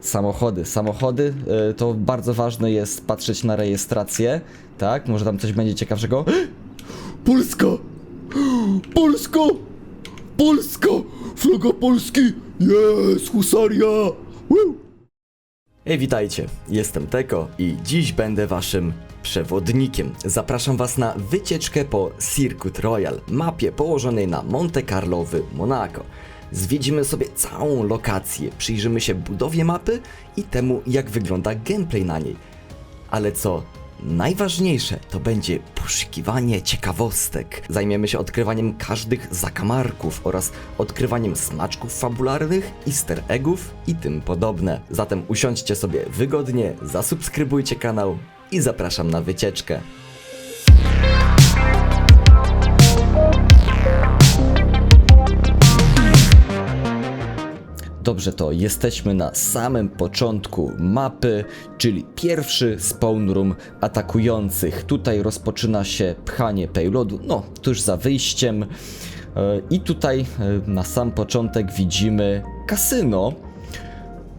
Samochody. Samochody y, to bardzo ważne jest patrzeć na rejestrację, tak? Może tam coś będzie ciekawszego. Polska! Polska! Polska! Flaga Polski! Jest! Husaria! Woo! Hej, witajcie. Jestem Teko i dziś będę waszym przewodnikiem. Zapraszam was na wycieczkę po Circuit Royal, mapie położonej na Monte Carlo w Monaco. Zwiedzimy sobie całą lokację, przyjrzymy się budowie mapy i temu, jak wygląda gameplay na niej. Ale co najważniejsze, to będzie poszukiwanie ciekawostek. Zajmiemy się odkrywaniem każdych zakamarków oraz odkrywaniem smaczków fabularnych, easter eggów i tym podobne. Zatem usiądźcie sobie wygodnie, zasubskrybujcie kanał i zapraszam na wycieczkę. Dobrze, to jesteśmy na samym początku mapy, czyli pierwszy spawn room atakujących. Tutaj rozpoczyna się pchanie payloadu, no tuż za wyjściem. E, I tutaj e, na sam początek widzimy kasyno.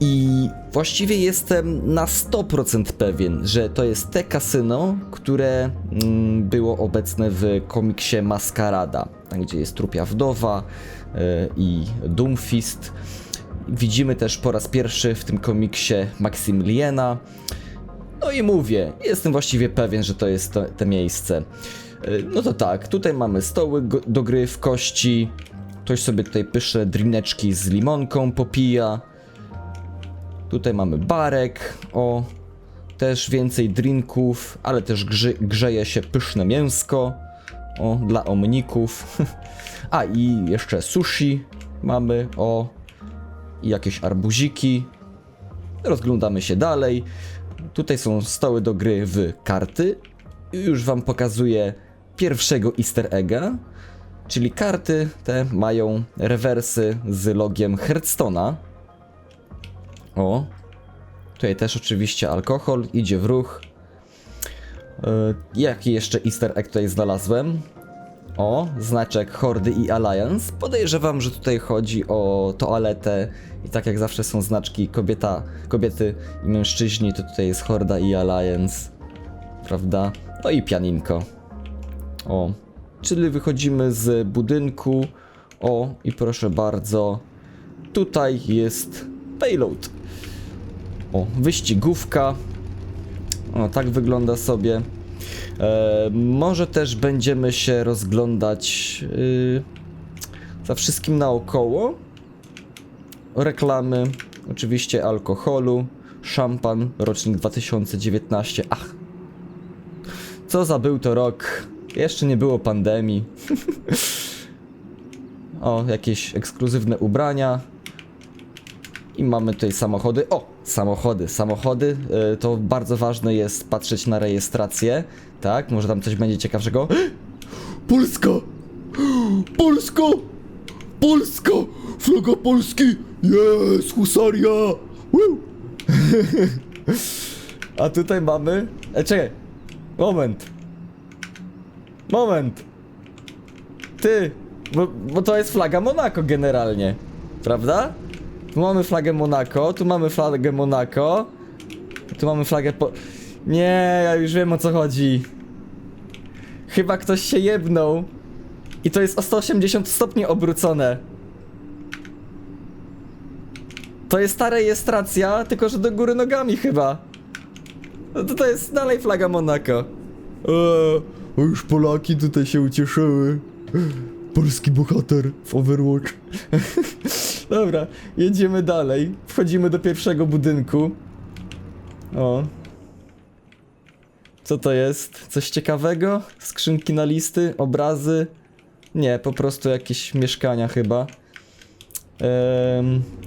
I właściwie jestem na 100% pewien, że to jest te kasyno, które mm, było obecne w komiksie Maskarada, tam gdzie jest Trupia Wdowa e, i Doomfist. Widzimy też po raz pierwszy w tym komiksie Maksymiliena. No i mówię, jestem właściwie pewien, że to jest to, te miejsce. E, No to tak, tutaj mamy stoły do gry w kości. Ktoś sobie tutaj pysze drineczki z limonką, popija. Tutaj mamy barek, o, też więcej drinków, ale też grzeje się pyszne mięsko, o, dla omników. A i jeszcze sushi mamy, o, i jakieś arbuziki. Rozglądamy się dalej. Tutaj są stoły do gry w karty. Już wam pokazuję pierwszego easter egga. Czyli karty te mają rewersy z logiem Hearthstone'a. O. Tutaj też oczywiście alkohol idzie w ruch. Yy, jaki jeszcze easter egg tutaj znalazłem? O, znaczek Hordy i Alliance. Podejrzewam, że tutaj chodzi o toaletę i tak jak zawsze są znaczki kobieta, kobiety i mężczyźni, to tutaj jest Horda i Alliance. Prawda? No i pianinko. O, czyli wychodzimy z budynku. O, i proszę bardzo, tutaj jest payload. O, wyścigówka. O, tak wygląda sobie. E, może też będziemy się rozglądać yy, za wszystkim naokoło. Reklamy, oczywiście alkoholu, szampan, rocznik 2019. Ach, co za był to rok. Jeszcze nie było pandemii. o, jakieś ekskluzywne ubrania. I mamy tutaj samochody. O, samochody. Samochody y, to bardzo ważne jest patrzeć na rejestrację, tak? Może tam coś będzie ciekawszego. Polska! Polska! Polska! Flaga Polski! Jest! Husaria! Woo! A tutaj mamy. E, czekaj. Moment. Moment. Ty. Bo, bo to jest flaga Monako generalnie. Prawda? Tu mamy flagę Monako, tu mamy flagę Monako. Tu mamy flagę po. Nie, ja już wiem o co chodzi. Chyba ktoś się jebnął. I to jest o 180 stopni obrócone. To jest ta rejestracja, tylko że do góry nogami chyba. No to to jest dalej flaga Monako. Eee, już Polaki tutaj się ucieszyły. Polski bohater w Overwatch. Dobra, jedziemy dalej. Wchodzimy do pierwszego budynku. O. Co to jest? Coś ciekawego? Skrzynki na listy? Obrazy? Nie, po prostu jakieś mieszkania chyba.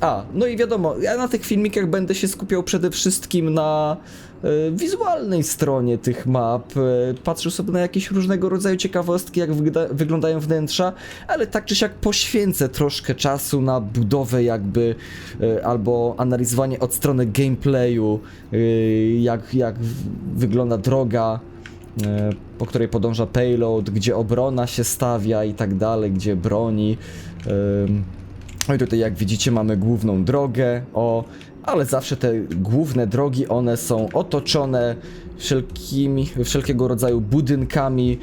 A, no i wiadomo, ja na tych filmikach będę się skupiał przede wszystkim na e, wizualnej stronie tych map. E, patrzył sobie na jakieś różnego rodzaju ciekawostki, jak wygląda, wyglądają wnętrza, ale tak czy siak poświęcę troszkę czasu na budowę jakby e, albo analizowanie od strony gameplayu, jak, jak wygląda droga po której podąża payload, gdzie obrona się stawia i tak dalej, gdzie broni. No i tutaj jak widzicie mamy główną drogę, o, ale zawsze te główne drogi, one są otoczone wszelkimi, wszelkiego rodzaju budynkami,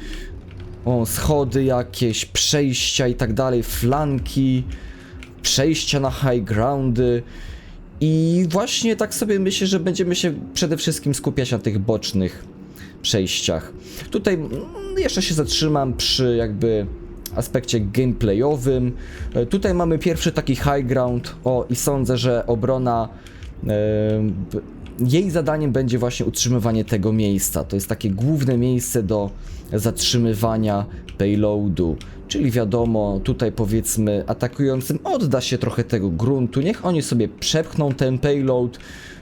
o, schody jakieś, przejścia i tak dalej, flanki, przejścia na high groundy. I właśnie tak sobie myślę, że będziemy się przede wszystkim skupiać na tych bocznych przejściach. Tutaj mm, jeszcze się zatrzymam przy jakby aspekcie gameplayowym. E, Tutaj mamy pierwszy taki high ground. O, i sądzę, że obrona. e, jej zadaniem będzie właśnie utrzymywanie tego miejsca. To jest takie główne miejsce do zatrzymywania payloadu. Czyli wiadomo, tutaj powiedzmy atakującym odda się trochę tego gruntu. Niech oni sobie przepchną ten payload.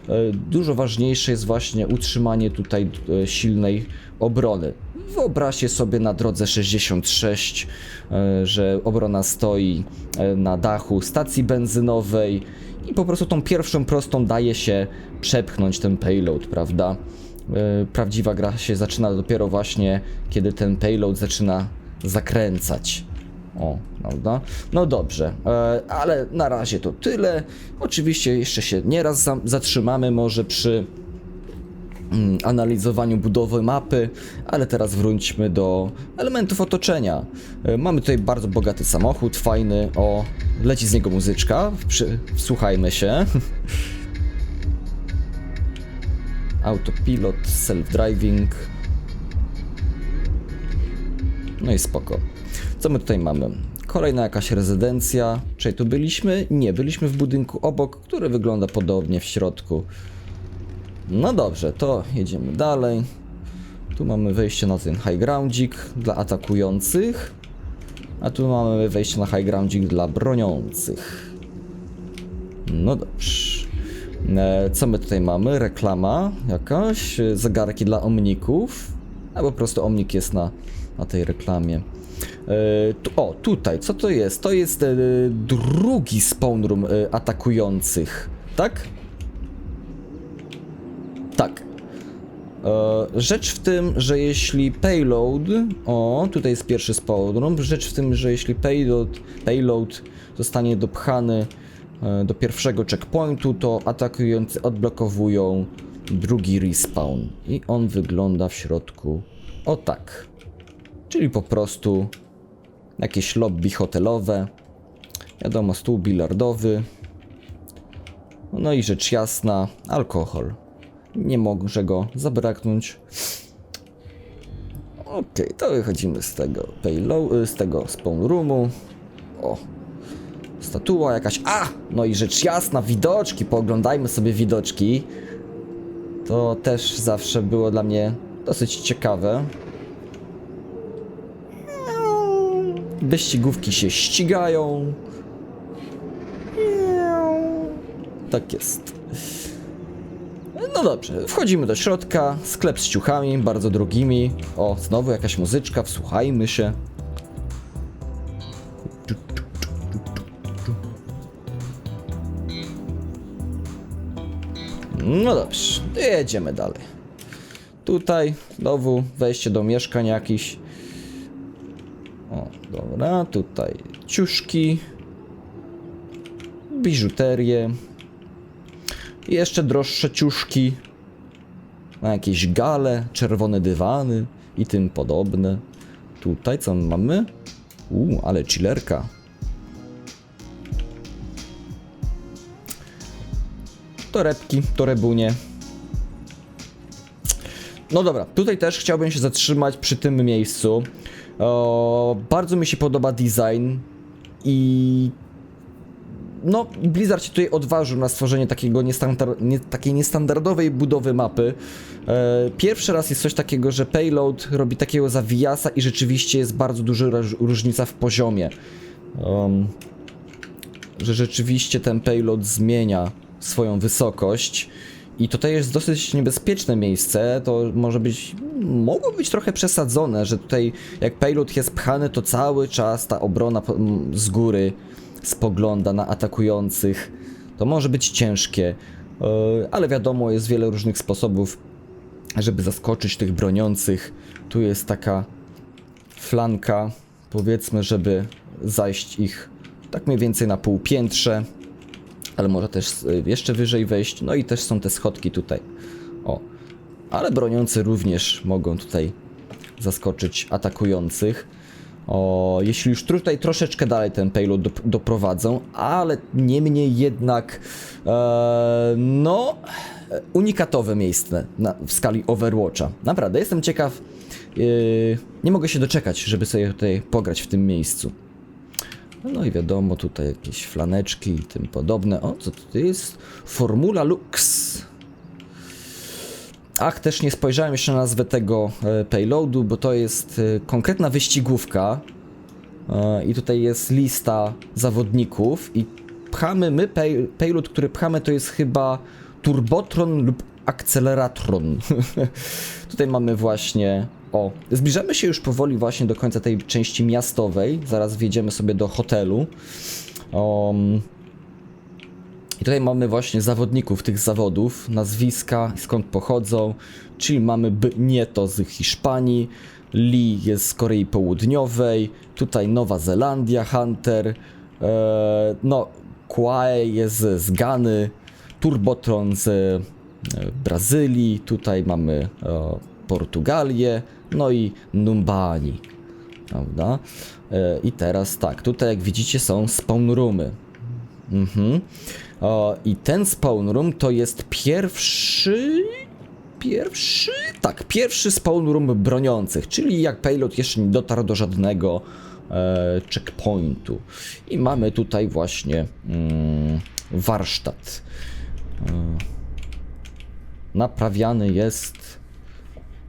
E, Dużo ważniejsze jest właśnie utrzymanie tutaj silnej obrony. Wyobraźcie sobie na drodze 66, e, że obrona stoi e, na dachu stacji benzynowej i po prostu tą pierwszą prostą daje się przepchnąć ten payload, prawda? E, Prawdziwa gra się zaczyna dopiero właśnie, kiedy ten payload zaczyna zakręcać. O, prawda? No dobrze, ale na razie to tyle. Oczywiście jeszcze się nieraz za- zatrzymamy może przy analizowaniu budowy mapy, ale teraz wróćmy do elementów otoczenia. E, Mamy tutaj bardzo bogaty samochód, fajny, o, leci z niego muzyczka, przy, wsłuchajmy się. Autopilot, self-driving. No i spoko. Co my tutaj mamy? Kolejna jakaś rezydencja. Czy tu byliśmy? Nie, byliśmy w budynku obok, który wygląda podobnie w środku. No dobrze, to jedziemy dalej. Tu mamy wejście na ten high groundzik dla atakujących. A tu mamy wejście na high groundzik dla broniących. No dobrze. E, Co my tutaj mamy? Reklama jakaś, e, zegarki dla omników. A po prostu omnik jest na, na tej reklamie. E, o, tutaj, co to jest? To jest drugi spawn room atakujących, tak? Tak. E, Rzecz w tym, że jeśli payload. O, tutaj jest pierwszy spawn. Rzecz w tym, że jeśli payload, payload zostanie dopchany e, do pierwszego checkpointu, to atakujący odblokowują drugi respawn. I on wygląda w środku o tak. Czyli po prostu jakieś lobby hotelowe. Wiadomo, stół bilardowy. No i rzecz jasna, alkohol. Nie może go zabraknąć. Okej, to wychodzimy z tego payload, z tego spawn roomu. O, statua jakaś. A! No i rzecz jasna, widoczki. Pooglądajmy sobie widoczki. To też zawsze było dla mnie dosyć ciekawe. Wyścigówki się ścigają. Tak jest. No dobrze, wchodzimy do środka. Sklep z ciuchami, bardzo drogimi. O, znowu jakaś muzyczka, wsłuchajmy się. No dobrze, jedziemy dalej. Tutaj znowu wejście do mieszkań jakiś. O, dobra, tutaj ciuszki, biżuterię, jeszcze droższe ciuszki, na jakieś gale, czerwone dywany i tym podobne. Tutaj co my mamy? Uuu, ale chillerka. Torebki, torebunie. No dobra, tutaj też chciałbym się zatrzymać przy tym miejscu. O, bardzo mi się podoba design i no, Blizzard się tutaj odważył na stworzenie takiego niestandar nie, takiej niestandardowej budowy mapy. E, pierwszy raz jest coś takiego, że payload robi takiego zawijasa i rzeczywiście jest bardzo duża róż- różnica w poziomie. Um, że rzeczywiście ten payload zmienia swoją wysokość. I tutaj jest dosyć niebezpieczne miejsce, to może być, mogło być trochę przesadzone, że tutaj jak payload jest pchany, to cały czas ta obrona z góry spogląda na atakujących. To może być ciężkie, e, ale wiadomo, jest wiele różnych sposobów, żeby zaskoczyć tych broniących. Tu jest taka flanka, powiedzmy, żeby zajść ich tak mniej więcej na półpiętrze. ale może też y, jeszcze wyżej wejść. No i też są te schodki tutaj. O. Ale broniący również mogą tutaj zaskoczyć atakujących. O, jeśli już tutaj troszeczkę dalej ten payload dop- doprowadzą, ale niemniej jednak e, no e, unikatowe miejsce na, w skali Overwatcha. Naprawdę, jestem ciekaw. Yy, nie mogę się doczekać, żeby sobie tutaj pograć w tym miejscu. No i wiadomo, tutaj jakieś flaneczki i tym podobne. O, co to jest? Formula Lux. Ach, też nie spojrzałem jeszcze na nazwę tego e, payloadu, bo to jest e, konkretna wyścigówka. E, I tutaj jest lista zawodników i pchamy my, pay, payload, który pchamy to jest chyba Turbotron lub Acceleratron. tutaj mamy właśnie, o, zbliżamy się już powoli właśnie do końca tej części miastowej, zaraz wjedziemy sobie do hotelu. Um, i tutaj mamy właśnie zawodników tych zawodów, nazwiska, skąd pochodzą, czyli mamy Nieto z Hiszpanii, Lee jest z Korei Południowej, tutaj Nowa Zelandia, Hunter, e, no Kwae jest z Gany, Turbotron z e, Brazylii, tutaj mamy e, Portugalię, no i Numbani, prawda? E, I teraz tak, tutaj jak widzicie są spawn roomy. Mhm. O, I ten spawn room to jest pierwszy. Pierwszy? Tak, pierwszy spawn room broniących, czyli jak payload jeszcze nie dotarł do żadnego e, checkpointu. I mamy tutaj właśnie mm, warsztat. E, naprawiany jest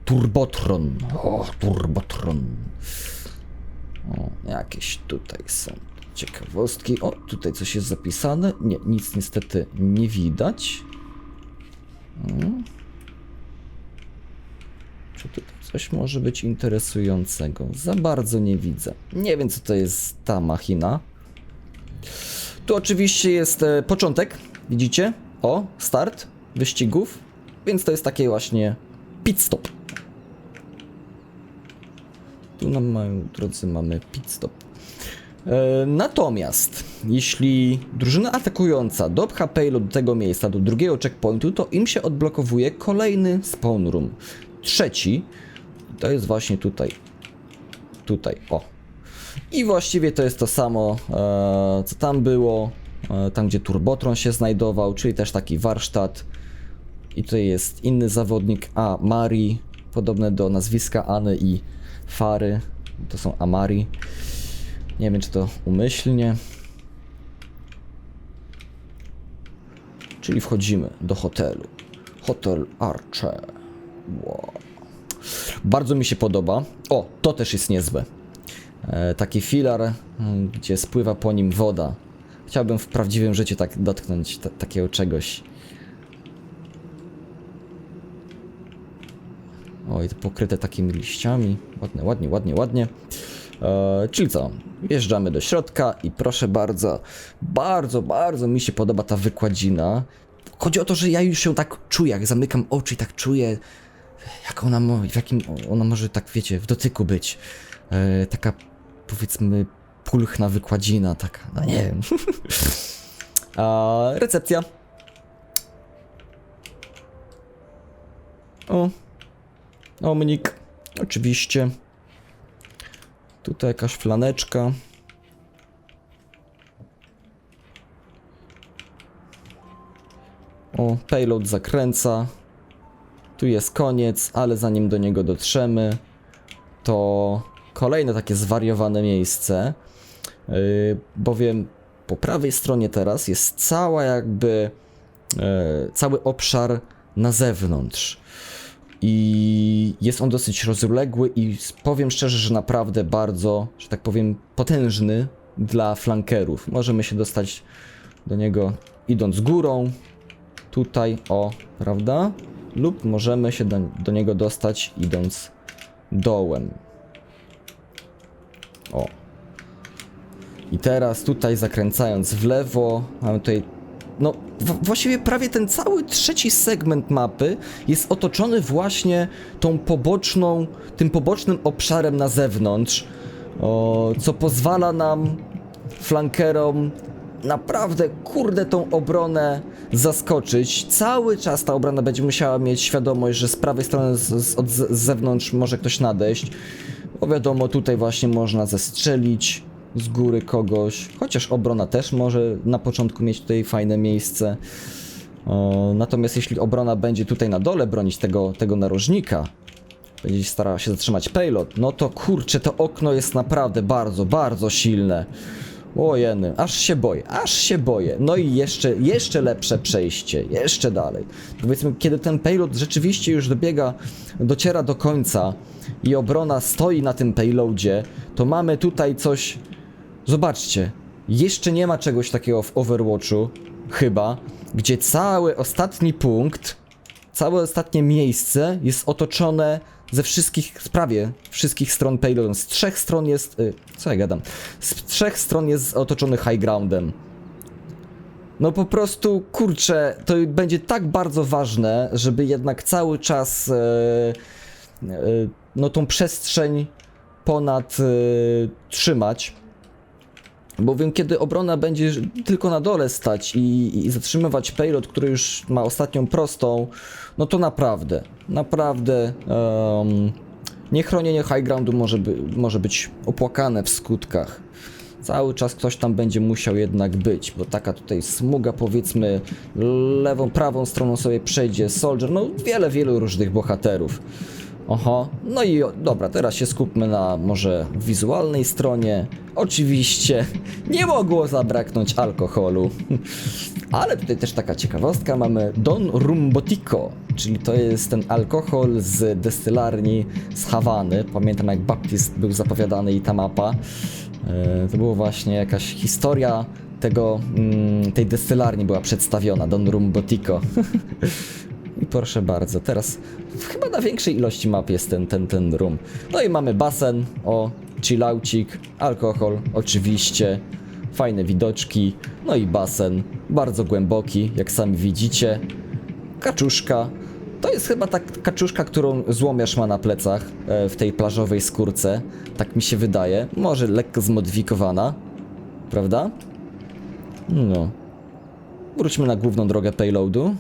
Turbotron. O, Turbotron. O, jakieś tutaj są ciekawostki. O, tutaj coś jest zapisane. Nie, nic niestety nie widać. Mm. Czy tutaj coś może być interesującego? Za bardzo nie widzę. Nie wiem, co to jest ta machina. Tu oczywiście jest e, początek, widzicie? O, start wyścigów, więc to jest takie właśnie pit stop. Tu nam, moi drodzy, mamy pit stop. E, Natomiast, jeśli drużyna atakująca dopcha payload do tego miejsca, do drugiego checkpointu, to im się odblokowuje kolejny spawn room. Trzeci, to jest właśnie tutaj. Tutaj, o. I właściwie to jest to samo, e, co tam było, e, tam gdzie Turbotron się znajdował, czyli też taki warsztat. I tutaj jest inny zawodnik, a Mari, podobne do nazwiskaAny i Fary. To są Amari. Nie wiem, czy to umyślnie. Czyli wchodzimy do hotelu. Hotel Archer. Wow. Bardzo mi się podoba. O, to też jest niezłe. E, taki filar, gdzie spływa po nim woda. Chciałbym w prawdziwym życiu tak dotknąć ta- takiego czegoś. Oj, to pokryte takimi liściami. Ładnie, ładnie, ładnie, ładnie. E, czyli co? Wjeżdżamy do środka i proszę bardzo, bardzo, bardzo mi się podoba ta wykładzina. Chodzi o to, że ja już się tak czuję, jak zamykam oczy i tak czuję, jak ona, w jakim ona może tak, wiecie, w dotyku być. E, taka, powiedzmy, pulchna wykładzina, taka, no nie wiem. A, recepcja. O, Omnik, oczywiście. Tutaj jakaś flaneczka. O, payload zakręca. Tu jest koniec, ale zanim do niego dotrzemy, to kolejne takie zwariowane miejsce. Yy, bowiem po prawej stronie teraz jest cała jakby yy, cały obszar na zewnątrz. I jest on dosyć rozległy i powiem szczerze, że naprawdę bardzo, że tak powiem, potężny dla flankerów. Możemy się dostać do niego idąc górą, tutaj, o, prawda? Lub możemy się do, do niego dostać idąc dołem. O. I teraz tutaj zakręcając w lewo, mamy tutaj no właściwie prawie ten cały trzeci segment mapy jest otoczony właśnie tą poboczną, tym pobocznym obszarem na zewnątrz, o, co pozwala nam flankerom naprawdę, kurde, tą obronę zaskoczyć. Cały czas ta obrona będzie musiała mieć świadomość, że z prawej strony, z, z, od z zewnątrz może ktoś nadejść. Bo wiadomo, tutaj właśnie można zestrzelić z góry kogoś. Chociaż obrona też może na początku mieć tutaj fajne miejsce. Natomiast jeśli obrona będzie tutaj na dole bronić tego, tego narożnika, będzie starała się zatrzymać payload, no to kurczę, to okno jest naprawdę bardzo, bardzo silne. O jeny, aż się boję, aż się boję. No i jeszcze, jeszcze lepsze przejście, jeszcze dalej. Powiedzmy, kiedy ten payload rzeczywiście już dobiega, dociera do końca i obrona stoi na tym payloadzie, to mamy tutaj coś... Zobaczcie, jeszcze nie ma czegoś takiego w Overwatchu, chyba, gdzie cały ostatni punkt całe ostatnie miejsce jest otoczone ze wszystkich, prawie wszystkich stron payloadu. Z trzech stron jest, y, co ja gadam, z trzech stron jest otoczony high groundem. No po prostu, kurczę, to będzie tak bardzo ważne, żeby jednak cały czas e, e, no tą przestrzeń ponad e, trzymać. Bowiem kiedy obrona będzie tylko na dole stać i, i zatrzymywać payload, który już ma ostatnią prostą, no to naprawdę, naprawdę um, niechronienie high groundu może, by, może być opłakane w skutkach. Cały czas ktoś tam będzie musiał jednak być, bo taka tutaj smuga powiedzmy lewą, prawą stroną sobie przejdzie Soldier, no wiele, wielu różnych bohaterów. Oho, no i dobra, teraz się skupmy na może wizualnej stronie. Oczywiście nie mogło zabraknąć alkoholu. Ale tutaj też taka ciekawostka, mamy Don Rumbotico, czyli to jest ten alkohol z destylarni z Hawany. Pamiętam jak Baptist był zapowiadany i ta mapa. E, To była właśnie jakaś historia tego, mm, tej destylarni była przedstawiona, Don Rumbotico. Proszę bardzo, teraz chyba na większej ilości map jest ten, ten, ten room. No i mamy basen, o, chillaucik, alkohol, oczywiście, fajne widoczki, no i basen, bardzo głęboki, jak sami widzicie. Kaczuszka, to jest chyba ta kaczuszka, którą złomiarz ma na plecach e, w tej plażowej skórce, tak mi się wydaje, może lekko zmodyfikowana, prawda? No. Wróćmy na główną drogę payloadu.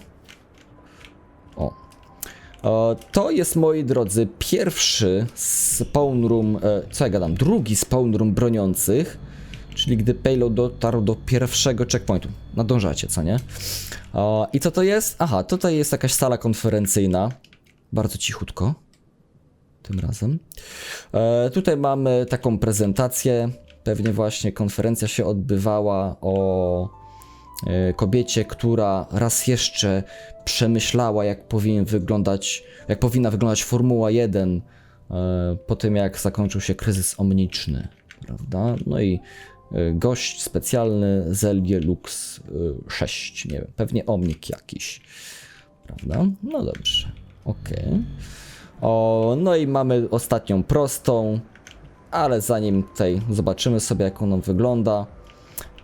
To jest, moi drodzy, pierwszy spawn room, e, co ja gadam, drugi spawn room broniących, czyli gdy payload dotarł do pierwszego checkpointu. Nadążacie, co nie? I co to jest? Aha, tutaj jest jakaś sala konferencyjna. Bardzo cichutko. Tym razem. E, tutaj mamy taką prezentację. Pewnie właśnie konferencja się odbywała o kobiecie, która raz jeszcze przemyślała, jak powinien wyglądać, jak powinna wyglądać Formuła 1 e, po tym, jak zakończył się kryzys omniczny, prawda? No i e, gość specjalny Zelgie Lux e, 6, nie wiem, pewnie omnik jakiś, prawda? No dobrze, okej. O, no i mamy ostatnią prostą, ale zanim tutaj zobaczymy sobie, jak ona wygląda,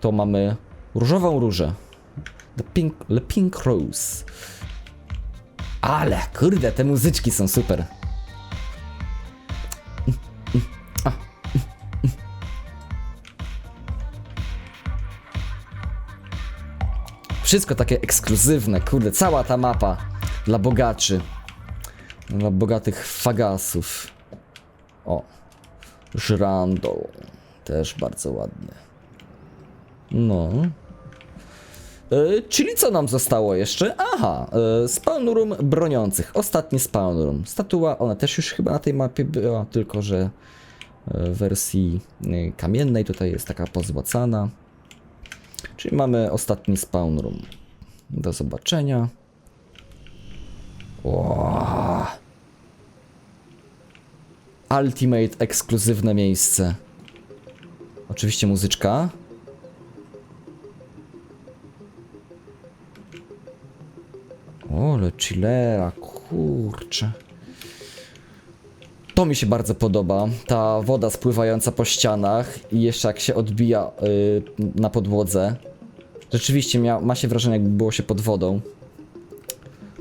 to mamy różową różę. The pink, the pink Rose. Ale kurde, te muzyczki są super. Wszystko takie ekskluzywne, kurde, cała ta mapa dla bogaczy. Dla bogatych fagasów. O. Żrandol. Też bardzo ładny. No. E, czyli co nam zostało jeszcze? Aha, e, spawn room broniących. Ostatni spawn room. Statua, ona też już chyba na tej mapie była, tylko że e, w wersji e, kamiennej tutaj jest taka pozłacana. Czyli mamy ostatni spawn room. Do zobaczenia. Ultimate ekskluzywne miejsce. Oczywiście muzyczka. Ole, chillera, kurczę. To mi się bardzo podoba. Ta woda spływająca po ścianach i jeszcze jak się odbija y, na podłodze. Rzeczywiście mia, ma się wrażenie, jakby było się pod wodą.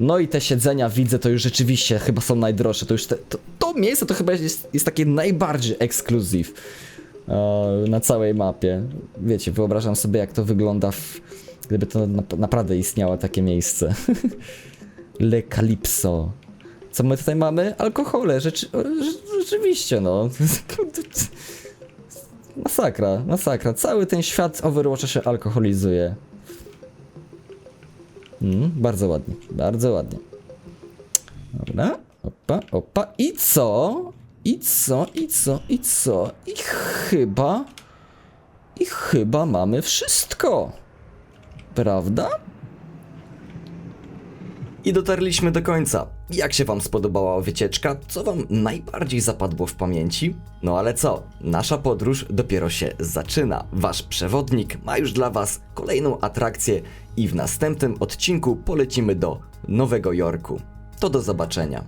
No i te siedzenia widzę, to już rzeczywiście chyba są najdroższe. To już te, to, to miejsce to chyba jest, jest takie najbardziej ekskluzyw. o, na całej mapie. Wiecie, wyobrażam sobie, jak to wygląda, w, gdyby to na, naprawdę istniało takie miejsce. Le Calypso. Co my tutaj mamy? Alkohole, rzeczy, rze- rzeczywiście, no. Masakra, masakra. Cały ten świat Overwatcha się alkoholizuje. Mm, bardzo ładnie, bardzo ładnie. Dobra, opa, opa. I co? I co? I co? I co? I chyba... I chyba mamy wszystko. Prawda? I dotarliśmy do końca. Jak się Wam spodobała wycieczka? Co Wam najbardziej zapadło w pamięci? No ale co? Nasza podróż dopiero się zaczyna. Wasz przewodnik ma już dla Was kolejną atrakcję i w następnym odcinku polecimy do Nowego Jorku. To do zobaczenia.